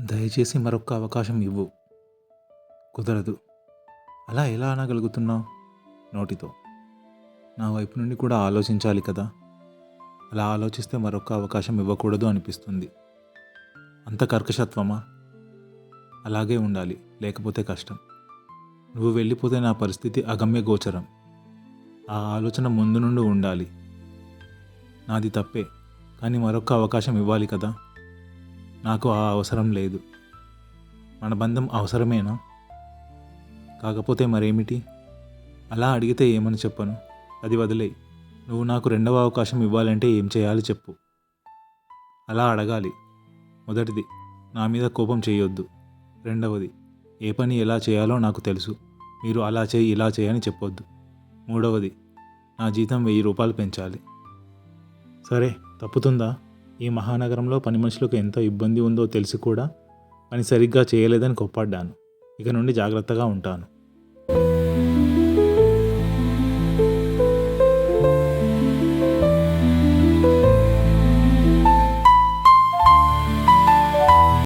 దయచేసి మరొక్క అవకాశం ఇవ్వు. కుదరదు. అలా ఎలా అనగలుగుతున్నావు? నోటితో. నా వైపు నుండి కూడా ఆలోచించాలి కదా. అలా ఆలోచిస్తే మరొక అవకాశం ఇవ్వకూడదు అనిపిస్తుంది. అంత కర్కశత్వమా? అలాగే ఉండాలి లేకపోతే కష్టం. నువ్వు వెళ్ళిపోతే నా పరిస్థితి అగమ్య గోచరం. ఆ ఆలోచన ముందు నుండి ఉండాలి. నాది తప్పే కానీ మరొక అవకాశం ఇవ్వాలి కదా. నాకు ఆ అవసరం లేదు. మన బంధం అవసరమేనా? కాకపోతే మరేమిటి? అలా అడిగితే ఏమని చెప్పను? అది వదిలేయి. నువ్వు నాకు రెండవ అవకాశం ఇవ్వాలంటే ఏం చేయాలి చెప్పు. అలా అడగాలి. మొదటిది నా మీద కోపం చేయొద్దు. రెండవది ఏ పని ఎలా చేయాలో నాకు తెలుసు. మీరు అలా చేయి ఇలా చేయని చెప్పొద్దు. మూడవది నా జీతం వెయ్యి రూపాయలు పెంచాలి. సరే తప్పుతుందా? ఈ మహానగరంలో పని మనుషులకు ఎంత ఇబ్బంది ఉందో తెలిసి కూడా పని సరిగ్గా చేయలేదని కొప్పడ్డాను. ఇక నుండి జాగ్రత్తగా ఉంటాను.